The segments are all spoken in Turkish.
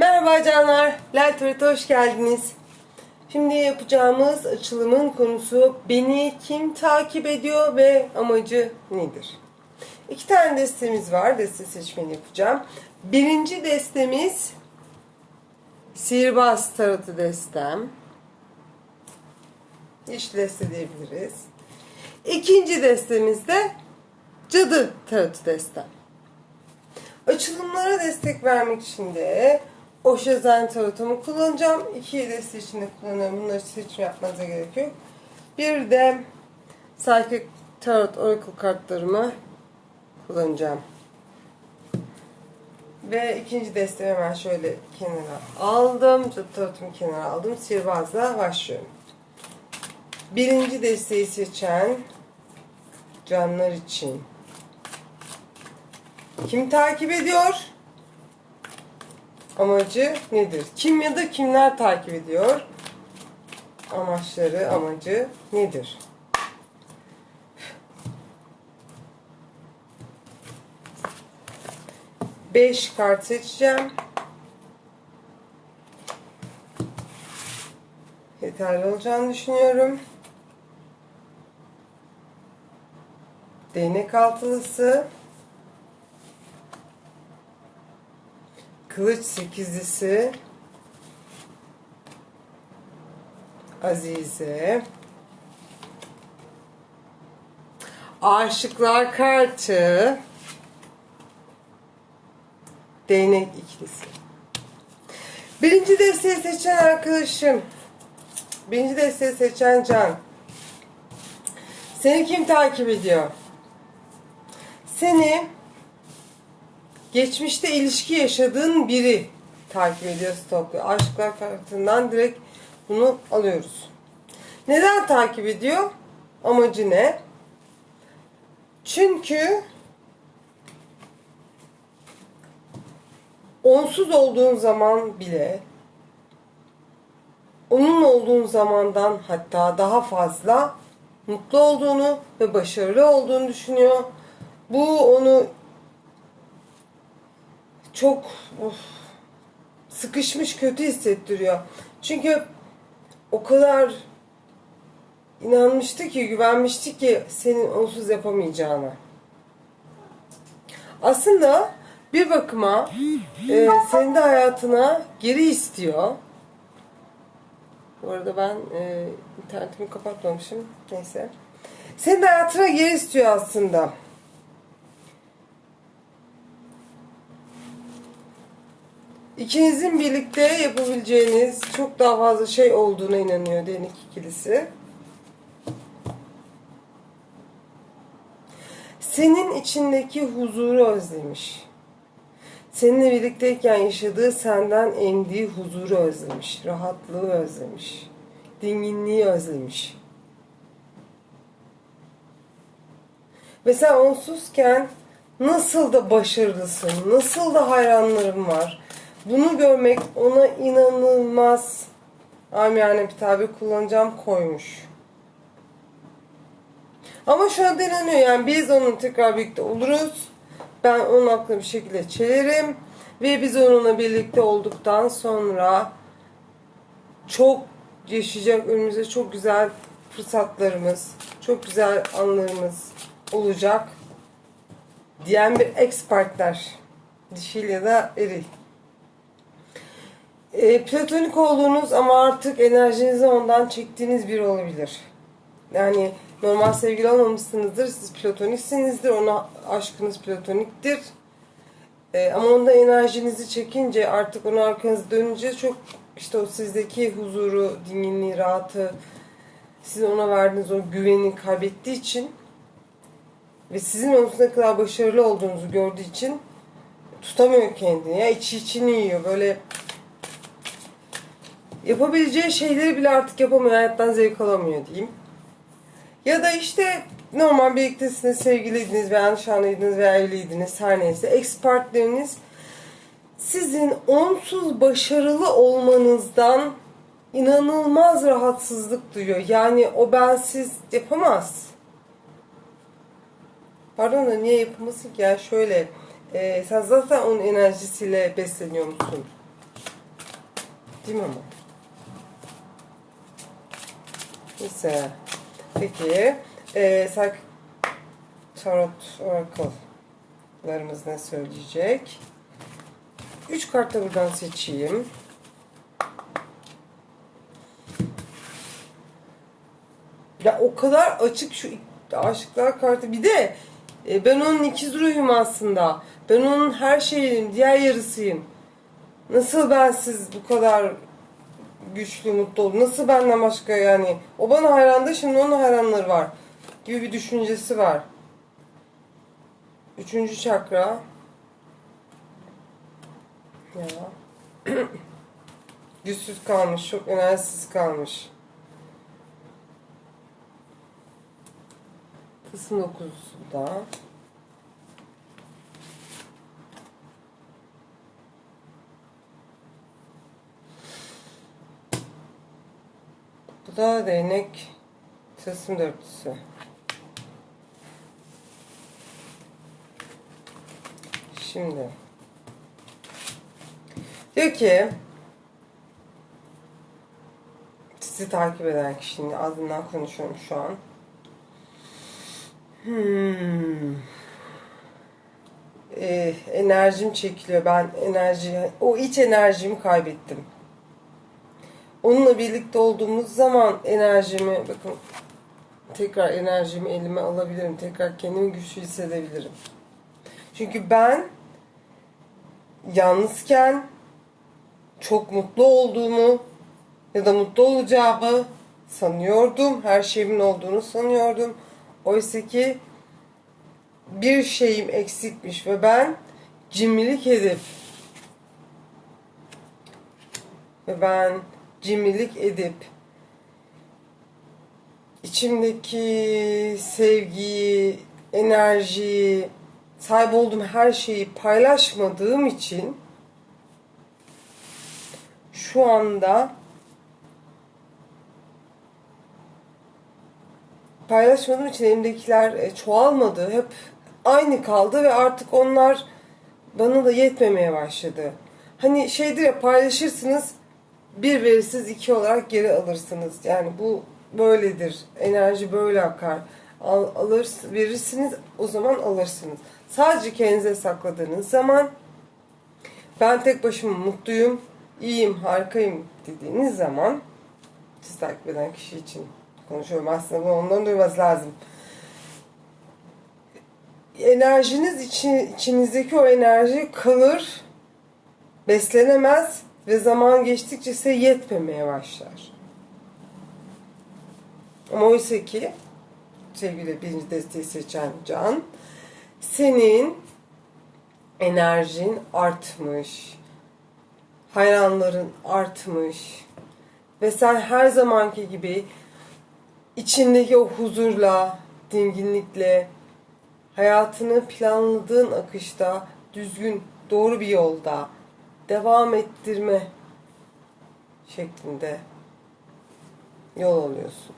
Merhaba canlar, Lalturet'e hoş geldiniz. Şimdi yapacağımız açılımın konusu beni kim takip ediyor ve amacı nedir? İki tane destemiz var, deste seçmeni yapacağım. Birinci destemiz Sihirbaz Tarot'u destem. İş deste diyebiliriz. İkinci destemiz de Cadı Tarot'u destem. Açılımlara destek vermek için de Oşazen tarotumu kullanacağım. İki deste için de kullanıyorum. Bunları seçim yapmanıza gerek yok. Bir de Psychic Tarot Oracle kartlarımı kullanacağım. Ve ikinci desteği hemen şöyle kenara aldım. Tarotumu kenara aldım. Sihirbazla başlıyorum. Birinci desteği seçen canlar için kim takip ediyor? Amacı nedir? Kim ya da kimler takip ediyor? Amaçları, amacı nedir? Beş kart seçeceğim. Yeterli olacağını düşünüyorum. Değnek altılısı. Kılıç sekizlisi. Azize. Aşıklar kartı. Değnek ikilisi. Birinci desteği seçen arkadaşım. Birinci desteği seçen Can. Seni kim takip ediyor? Seni geçmişte ilişki yaşadığın biri takip ediyor, stokluyor. Aşklar kartından direkt bunu alıyoruz. Neden takip ediyor? Amacı ne? Çünkü onsuz olduğun zaman bile onun olduğun zamandan hatta daha fazla mutlu olduğunu ve başarılı olduğunu düşünüyor. Bu onu çok of, sıkışmış kötü hissettiriyor. Çünkü o kadar inanmıştı ki, güvenmişti ki senin onsuz yapamayacağına. Aslında bir bakıma e, senin de hayatına geri istiyor. Bu arada ben e, internetimi kapatmamışım. Neyse. Senin de hayatına geri istiyor aslında. İkinizin birlikte yapabileceğiniz çok daha fazla şey olduğuna inanıyor Denik ikilisi. Senin içindeki huzuru özlemiş. Seninle birlikteyken yaşadığı senden emdiği huzuru özlemiş. Rahatlığı özlemiş. Dinginliği özlemiş. Ve sen onsuzken nasıl da başarılısın, nasıl da hayranlarım var. Bunu görmek ona inanılmaz amiyane bir tabir kullanacağım koymuş. Ama şuna da inanıyor yani biz onun tekrar birlikte oluruz. Ben onun aklını bir şekilde çelerim. Ve biz onunla birlikte olduktan sonra çok yaşayacak önümüzde çok güzel fırsatlarımız, çok güzel anlarımız olacak diyen bir ex partner. Dişil ya da eril. E, platonik olduğunuz ama artık enerjinizi ondan çektiğiniz biri olabilir. Yani normal sevgili olmamışsınızdır, siz platoniksinizdir, ona aşkınız platoniktir. E, ama onda enerjinizi çekince artık ona arkanızı dönünce çok işte o sizdeki huzuru, dinginliği, rahatı, sizin ona verdiğiniz o güveni kaybettiği için ve sizin onun kadar başarılı olduğunuzu gördüğü için tutamıyor kendini. Ya içi içini yiyor. Böyle yapabileceği şeyleri bile artık yapamıyor. Hayattan zevk alamıyor diyeyim. Ya da işte normal birliktesiniz, sevgiliydiniz veya nişanlıydınız veya evliydiniz her neyse. Ex partneriniz sizin onsuz başarılı olmanızdan inanılmaz rahatsızlık duyuyor. Yani o bensiz yapamaz. Pardon da niye yapılmasın ki ya şöyle e, sen zaten onun enerjisiyle besleniyor musun? Değil mi ama? Neyse. Peki. Ee, Sark Tarot Oracle'larımız ne söyleyecek? Üç kart da buradan seçeyim. Ya o kadar açık şu aşıklar kartı. Bir de e, ben onun ikiz ruhuyum aslında. Ben onun her şeyiyim, diğer yarısıyım. Nasıl ben siz bu kadar güçlü, mutlu oldum? Nasıl benden başka yani? O bana hayrandı, şimdi onun hayranları var. Gibi bir düşüncesi var. Üçüncü çakra. Ya. Güçsüz kalmış, çok enerjisiz kalmış. Kısım 9'da. Bu da değnek tılsım dörtlüsü. Şimdi diyor ki sizi takip eden kişinin adından konuşuyorum şu an. Hmm. Ee, enerjim çekiliyor. Ben enerji, o iç enerjimi kaybettim. Onunla birlikte olduğumuz zaman enerjimi, bakın tekrar enerjimi elime alabilirim. Tekrar kendimi güçlü hissedebilirim. Çünkü ben yalnızken çok mutlu olduğumu ya da mutlu olacağımı sanıyordum. Her şeyimin olduğunu sanıyordum. Oysa ki bir şeyim eksikmiş ve ben cimrilik edip ve ben cimrilik edip içimdeki sevgiyi, enerjiyi, sahip olduğum her şeyi paylaşmadığım için şu anda paylaşmadığım için elimdekiler e, çoğalmadı. Hep aynı kaldı ve artık onlar bana da yetmemeye başladı. Hani şeydir ya paylaşırsınız bir verirsiniz iki olarak geri alırsınız. Yani bu böyledir. Enerji böyle akar. Al, alır, verirsiniz o zaman alırsınız. Sadece kendinize sakladığınız zaman ben tek başıma mutluyum, iyiyim, harikayım dediğiniz zaman siz takip eden kişi için konuşuyorum aslında bunu ondan duyması lazım. Enerjiniz için, içinizdeki o enerji kalır, beslenemez ve zaman geçtikçe size yetmemeye başlar. Ama oysa ki sevgili birinci desteği seçen Can senin enerjin artmış, hayranların artmış ve sen her zamanki gibi içindeki o huzurla, dinginlikle, hayatını planladığın akışta, düzgün, doğru bir yolda devam ettirme şeklinde yol alıyorsun.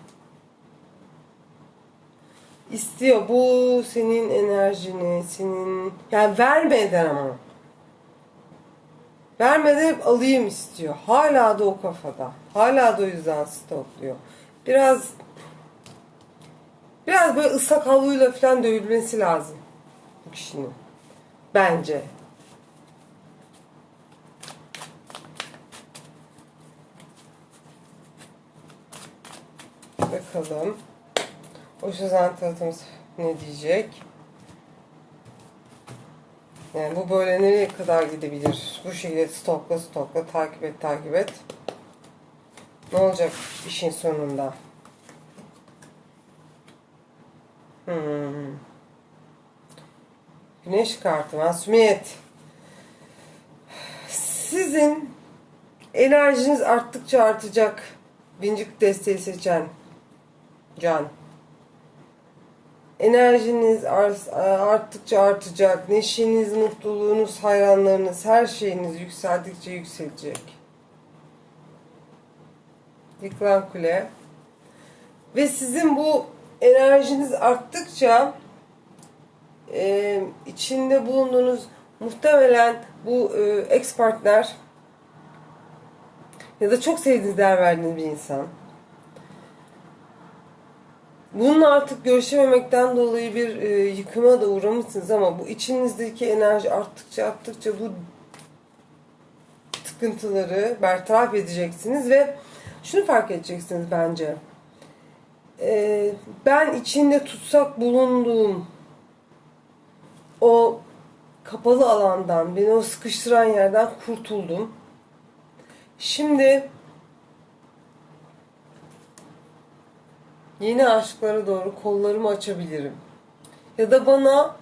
İstiyor bu senin enerjini, senin yani vermeden ama vermeden hep alayım istiyor. Hala da o kafada. Hala da o yüzden stokluyor. Biraz Biraz böyle ıslak havluyla falan dövülmesi lazım bu kişinin. Bence. Bakalım. O sözen tanıtımız ne diyecek? Yani bu böyle nereye kadar gidebilir? Bu şekilde stokla stokla takip et takip et. Ne olacak işin sonunda? Hmm. Güneş kartı, masumiyet. Sizin enerjiniz arttıkça artacak. Bincik desteği seçen can. Enerjiniz arttıkça artacak. Neşeniz, mutluluğunuz, hayranlarınız, her şeyiniz yükseldikçe yükselecek. Yıkılan kule. Ve sizin bu enerjiniz arttıkça e, içinde bulunduğunuz muhtemelen bu e, ex partner Ya da çok sevdiğiniz, değer verdiğiniz bir insan. Bunun artık görüşememekten dolayı bir e, yıkıma da uğramışsınız ama bu içinizdeki enerji arttıkça arttıkça bu sıkıntıları bertaraf edeceksiniz ve şunu fark edeceksiniz bence. E, ben içinde tutsak bulunduğum o kapalı alandan, beni o sıkıştıran yerden kurtuldum. Şimdi yeni aşklara doğru kollarımı açabilirim. Ya da bana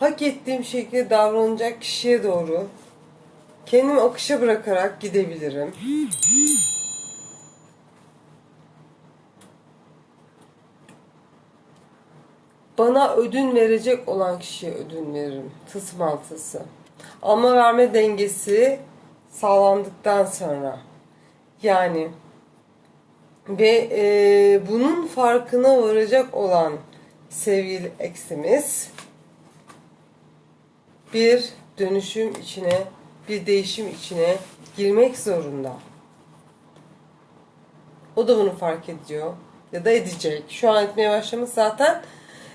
hak ettiğim şekilde davranacak kişiye doğru kendimi akışa bırakarak gidebilirim. Bana ödün verecek olan kişiye ödün veririm. Tısım altısı. Alma verme dengesi sağlandıktan sonra. Yani ve e, bunun farkına varacak olan sevgili eksimiz bir dönüşüm içine, bir değişim içine girmek zorunda. O da bunu fark ediyor ya da edecek. Şu an etmeye başlamış zaten.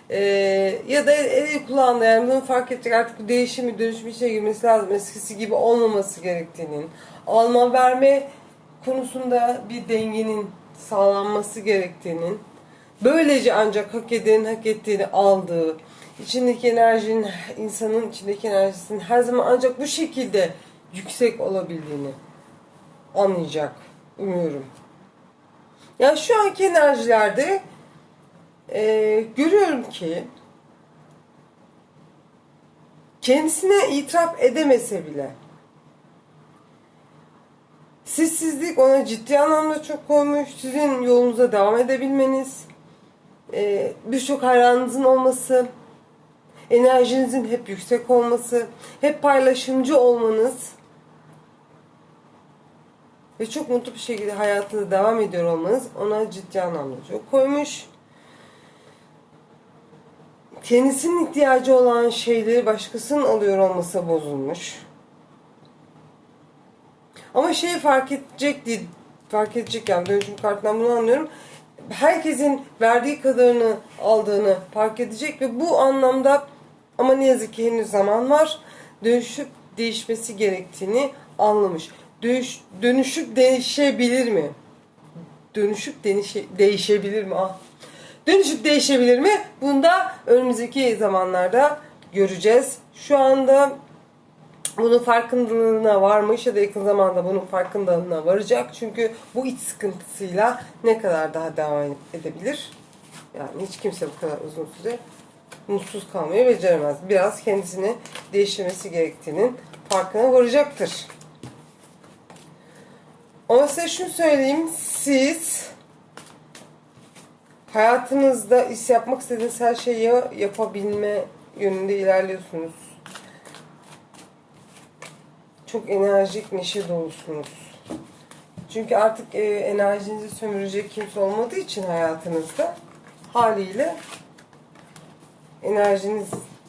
Ee, ya da eli kulağında yani bunu fark edecek artık bu değişimi dönüşüm içine girmesi lazım. Eskisi gibi olmaması gerektiğinin. Alma verme konusunda bir dengenin sağlanması gerektiğinin. Böylece ancak hak edenin hak ettiğini aldığı, içindeki enerjinin, insanın içindeki enerjisinin her zaman ancak bu şekilde yüksek olabildiğini anlayacak. Umuyorum. Ya şu anki enerjilerde e, görüyorum ki kendisine itiraf edemese bile sizsizlik ona ciddi anlamda çok koymuş. Sizin yolunuza devam edebilmeniz, e, birçok hayranınızın olması, enerjinizin hep yüksek olması, hep paylaşımcı olmanız ve çok mutlu bir şekilde hayatınıza devam ediyor olmanız ona ciddi anlamda çok koymuş. Kendisinin ihtiyacı olan şeyleri başkasının alıyor olması bozulmuş. Ama şeyi fark edecek değil, fark edecek yani dönüşüm kartından bunu anlıyorum. Herkesin verdiği kadarını aldığını fark edecek ve bu anlamda ama ne yazık ki henüz zaman var. Dönüşüp değişmesi gerektiğini anlamış. Dönüş, dönüşüp değişebilir mi? Dönüşüp denişe, değişebilir mi? Ah. Dönüşüp değişebilir mi? Bunu da önümüzdeki zamanlarda göreceğiz. Şu anda bunun farkındalığına varmış ya da yakın zamanda bunun farkındalığına varacak. Çünkü bu iç sıkıntısıyla ne kadar daha devam edebilir? Yani hiç kimse bu kadar uzun süre mutsuz kalmayı beceremez. Biraz kendisini değiştirmesi gerektiğinin farkına varacaktır. Ama size şunu söyleyeyim. Siz hayatınızda iş yapmak istediğiniz her şeyi yapabilme yönünde ilerliyorsunuz. Çok enerjik, neşe dolusunuz. Çünkü artık e, enerjinizi sömürecek kimse olmadığı için hayatınızda haliyle enerjiniz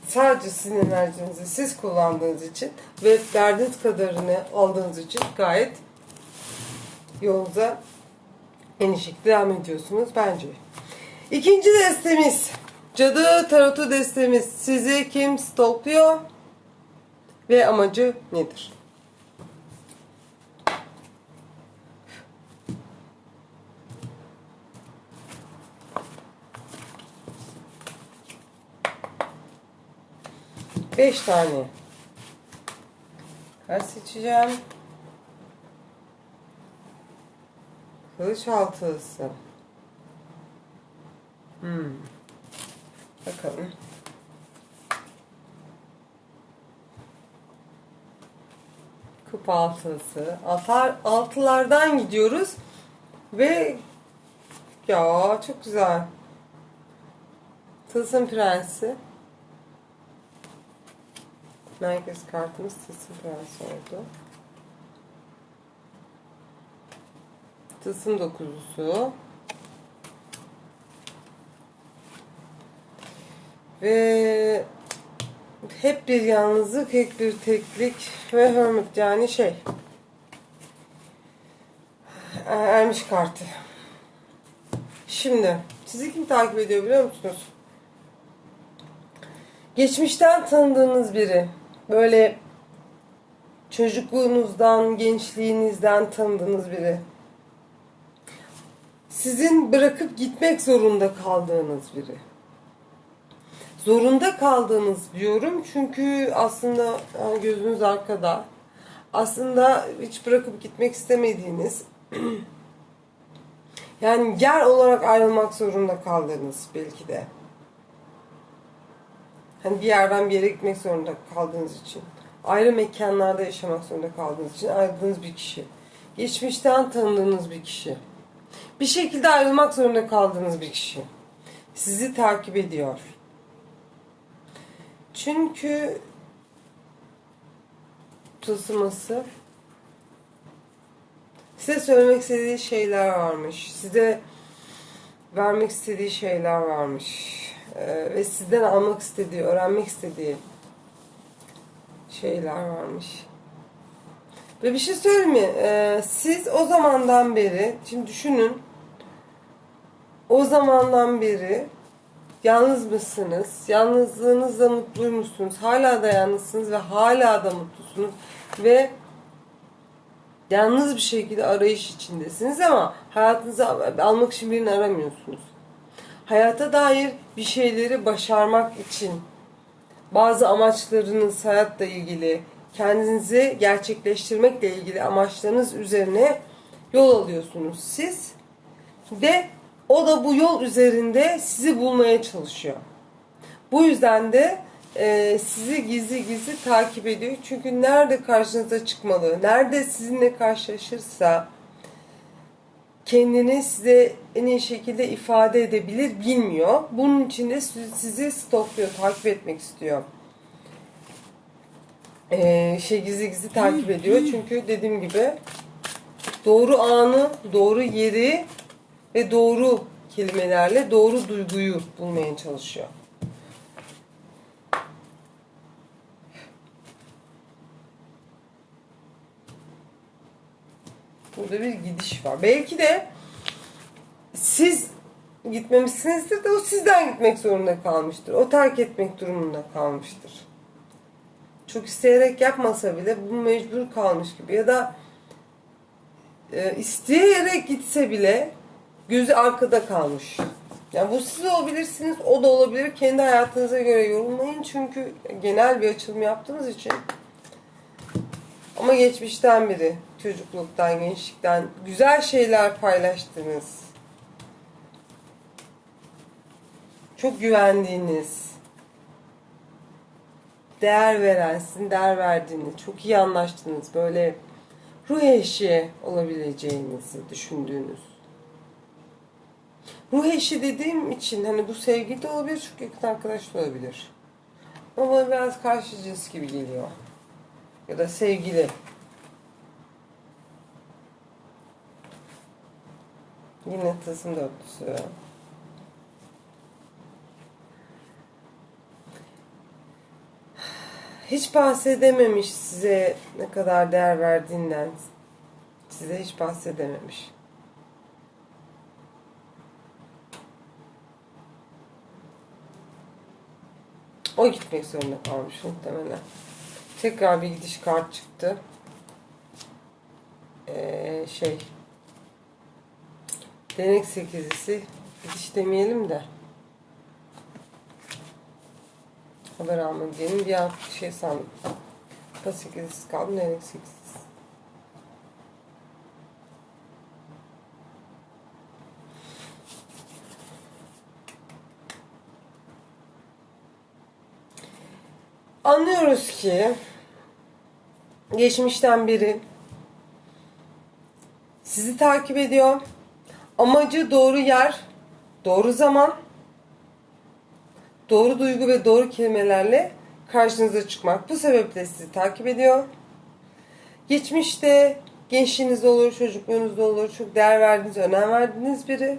sadece sizin enerjinizi siz kullandığınız için ve verdiğiniz kadarını aldığınız için gayet yolunuza en şekilde devam ediyorsunuz bence. İkinci destemiz Cadı Tarotu destemiz sizi kim stalkluyor ve amacı nedir? Beş tane. Kart seçeceğim. Kılıç altısı. Hmm. Bakalım. Kupa altısı. Altar, altılardan gidiyoruz. Ve ya çok güzel. Tılsım Prensi. Merkez kartımız Tılsım Prensi oldu. Tılsım dokuzusu. Ve hep bir yalnızlık, hep bir teklik ve hermit yani şey. Ermiş kartı. Şimdi sizi kim takip ediyor biliyor musunuz? Geçmişten tanıdığınız biri. Böyle çocukluğunuzdan, gençliğinizden tanıdığınız biri. Sizin bırakıp gitmek zorunda kaldığınız biri. Zorunda kaldığınız diyorum çünkü aslında gözünüz arkada. Aslında hiç bırakıp gitmek istemediğiniz yani yer olarak ayrılmak zorunda kaldığınız belki de. Hani bir yerden bir yere gitmek zorunda kaldığınız için. Ayrı mekanlarda yaşamak zorunda kaldığınız için ayrıldığınız bir kişi. Geçmişten tanıdığınız bir kişi. Bir şekilde ayrılmak zorunda kaldığınız bir kişi. Sizi takip ediyor. Çünkü tılsıması size söylemek istediği şeyler varmış. Size vermek istediği şeyler varmış. Ee, ve sizden almak istediği, öğrenmek istediği şeyler varmış. Ve bir şey söyleyeyim mi? Ee, siz o zamandan beri, şimdi düşünün, o zamandan beri yalnız mısınız? Yalnızlığınızla mutluymuşsunuz. Hala da yalnızsınız ve hala da mutlusunuz. Ve yalnız bir şekilde arayış içindesiniz ama hayatınızı almak için birini aramıyorsunuz. Hayata dair bir şeyleri başarmak için bazı amaçlarınız hayatla ilgili, kendinizi gerçekleştirmekle ilgili amaçlarınız üzerine yol alıyorsunuz siz. Ve o da bu yol üzerinde sizi bulmaya çalışıyor. Bu yüzden de e, sizi gizli gizli takip ediyor. Çünkü nerede karşınıza çıkmalı, nerede sizinle karşılaşırsa kendini size en iyi şekilde ifade edebilir bilmiyor. Bunun için de sizi stokluyor, takip etmek istiyor. Ee, şey gizli gizli takip ediyor. Çünkü dediğim gibi doğru anı, doğru yeri ve doğru kelimelerle doğru duyguyu bulmaya çalışıyor. Burada bir gidiş var. Belki de siz gitmemişsinizdir de o sizden gitmek zorunda kalmıştır. O terk etmek durumunda kalmıştır. Çok isteyerek yapmasa bile bu mecbur kalmış gibi ya da e, isteyerek gitse bile gözü arkada kalmış. Yani bu siz olabilirsiniz, o da olabilir. Kendi hayatınıza göre yorumlayın çünkü genel bir açılım yaptığınız için. Ama geçmişten biri, çocukluktan, gençlikten güzel şeyler paylaştınız. Çok güvendiğiniz, değer veren, sizin değer verdiğiniz, çok iyi anlaştığınız, böyle ruh eşi olabileceğinizi düşündüğünüz. Ruh eşi dediğim için hani bu sevgi de olabilir, çok yakın arkadaş da olabilir. Ama bana biraz karşı cins gibi geliyor. Ya da sevgili. Yine tılsım dörtlüsü. Hiç bahsedememiş size ne kadar değer verdiğinden. Size hiç bahsedememiş. O gitmek zorunda kalmış muhtemelen. Tekrar bir gidiş kart çıktı. Ee, şey Denek sekizisi gidiş demeyelim de haber almak diyelim bir an şey sandım. Kupa sekizisi kaldı denek sekizisi. Anlıyoruz ki geçmişten biri sizi takip ediyor. Amacı doğru yer, doğru zaman, doğru duygu ve doğru kelimelerle karşınıza çıkmak. Bu sebeple sizi takip ediyor. Geçmişte gençliğinizde olur, çocukluğunuzda olur, çok değer verdiğiniz, önem verdiğiniz biri.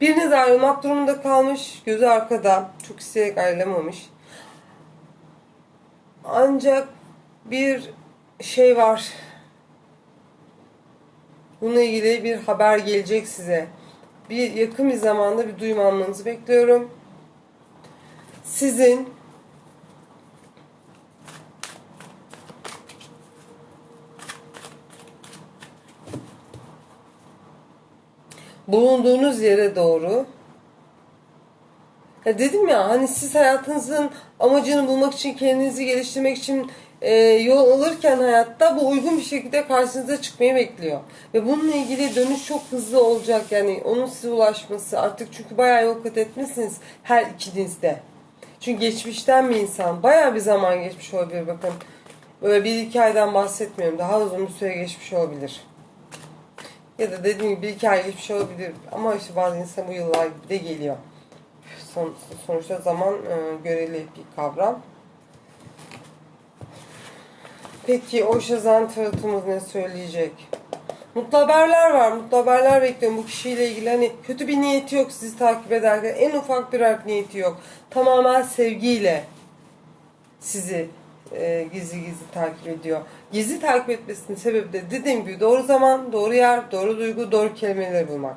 Biriniz ayrılmak durumunda kalmış, gözü arkada, çok isteyerek ayrılamamış. Ancak bir şey var. Bununla ilgili bir haber gelecek size. Bir yakın bir zamanda bir duyum bekliyorum. Sizin bulunduğunuz yere doğru ya dedim ya hani siz hayatınızın amacını bulmak için kendinizi geliştirmek için e, yol alırken hayatta bu uygun bir şekilde karşınıza çıkmayı bekliyor. Ve bununla ilgili dönüş çok hızlı olacak yani onun size ulaşması artık çünkü bayağı yol kat etmişsiniz her ikinizde. Çünkü geçmişten bir insan bayağı bir zaman geçmiş olabilir bakın. Böyle bir iki aydan bahsetmiyorum daha uzun bir süre geçmiş olabilir. Ya da dediğim gibi bir iki ay geçmiş olabilir ama işte bazı insan bu yıllar de geliyor. Son, sonuçta zaman e, göreli bir kavram. Peki o Şazan tarotumuz ne söyleyecek? Mutlu haberler var. Mutlu haberler bekliyorum bu kişiyle ilgili. Hani kötü bir niyeti yok sizi takip ederken. En ufak bir art niyeti yok. Tamamen sevgiyle sizi e, gizli gizli takip ediyor. Gizli takip etmesinin sebebi de dediğim gibi doğru zaman, doğru yer, doğru duygu, doğru kelimeleri bulmak.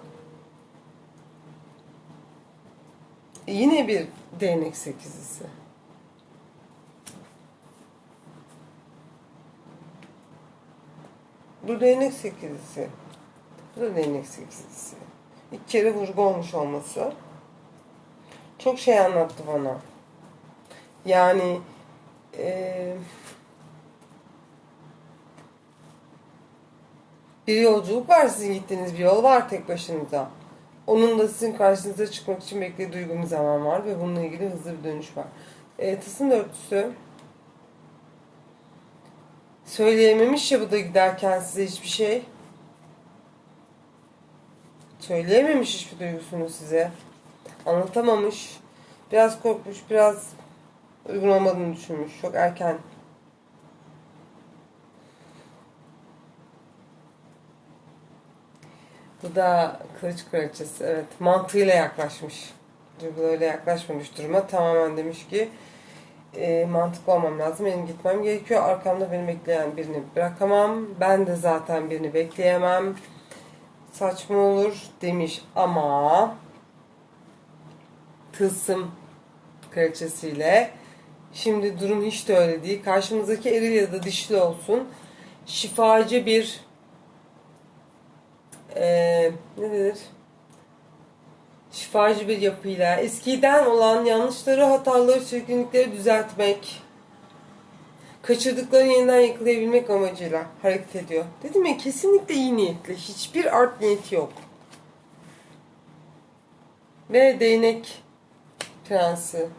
Yine bir değnek sekizlisi. Bu değnek sekizlisi. Bu da değnek sekizlisi. İlk kere vurgu olmuş olması. Çok şey anlattı bana. Yani eee bir yolculuk var sizin gittiğiniz bir yol var tek başınıza. Onun da sizin karşınıza çıkmak için beklediği duygun bir zaman var ve bununla ilgili hızlı bir dönüş var. E, tısın dörtlüsü söyleyememiş ya bu da giderken size hiçbir şey. Söyleyememiş hiçbir duygusunu size. Anlatamamış. Biraz korkmuş, biraz uygun olmadığını düşünmüş. Çok erken Bu da kılıç kraliçesi. Evet mantığıyla yaklaşmış. Duygularıyla yaklaşmamış duruma. Tamamen demiş ki e, mantıklı olmam lazım. Benim gitmem gerekiyor. Arkamda beni bekleyen birini bırakamam. Ben de zaten birini bekleyemem. Saçma olur demiş ama tılsım kraliçesiyle şimdi durum hiç de öyle değil. Karşımızdaki eril ya da dişli olsun. Şifacı bir e, ne denir? Şifacı bir yapıyla eskiden olan yanlışları, hataları, çirkinlikleri düzeltmek, kaçırdıklarını yeniden yakalayabilmek amacıyla hareket ediyor. Dedim ya kesinlikle iyi niyetli. Hiçbir art niyeti yok. Ve değnek prensi.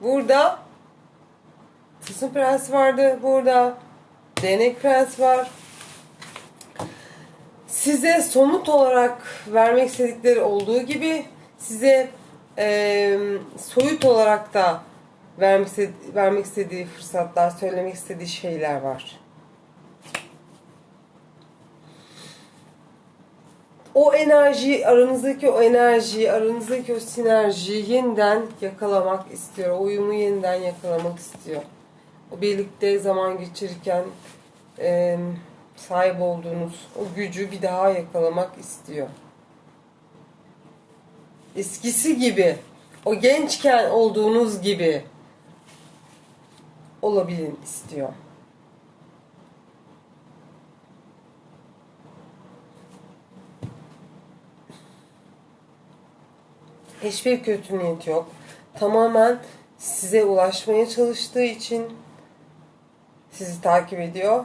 Burada Tılsım prensi vardı. Burada değnek prensi var size somut olarak vermek istedikleri olduğu gibi size e, soyut olarak da vermek, istedi- vermek istediği fırsatlar, söylemek istediği şeyler var. O enerji, aranızdaki o enerjiyi, aranızdaki o sinerjiyi yeniden yakalamak istiyor. Uyumu yeniden yakalamak istiyor. O birlikte zaman geçirirken eee sahip olduğunuz o gücü bir daha yakalamak istiyor. Eskisi gibi, o gençken olduğunuz gibi olabilin istiyor. Hiçbir kötü niyet yok. Tamamen size ulaşmaya çalıştığı için sizi takip ediyor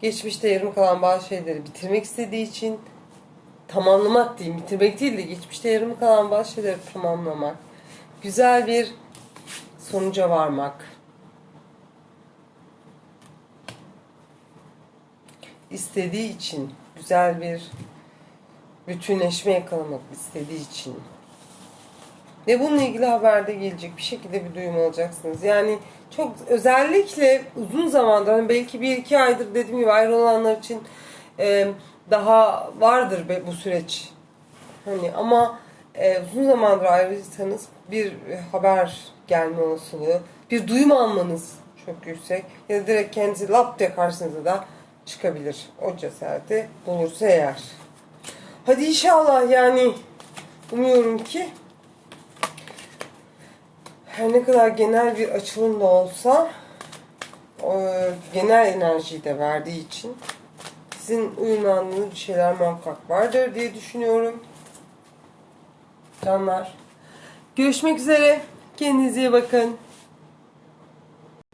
geçmişte yarım kalan bazı şeyleri bitirmek istediği için tamamlamak diyeyim, bitirmek değil de geçmişte yarım kalan bazı şeyleri tamamlamak. Güzel bir sonuca varmak. istediği için güzel bir bütünleşme yakalamak istediği için ve bununla ilgili haberde gelecek bir şekilde bir duyum alacaksınız. Yani çok özellikle uzun zamandır hani belki bir iki aydır dediğim gibi ayrılanlar için e, daha vardır bu süreç. Hani ama e, uzun zamandır ayrıysanız bir haber gelme olasılığı, bir duyum almanız çok yüksek. Ya da direkt kendisi lap diye karşınıza da çıkabilir. O cesareti bulursa eğer. Hadi inşallah yani umuyorum ki her ne kadar genel bir açılım da olsa o genel enerjiyi de verdiği için sizin uyumlandığınız bir şeyler muhakkak vardır diye düşünüyorum. Canlar. Görüşmek üzere. Kendinize iyi bakın.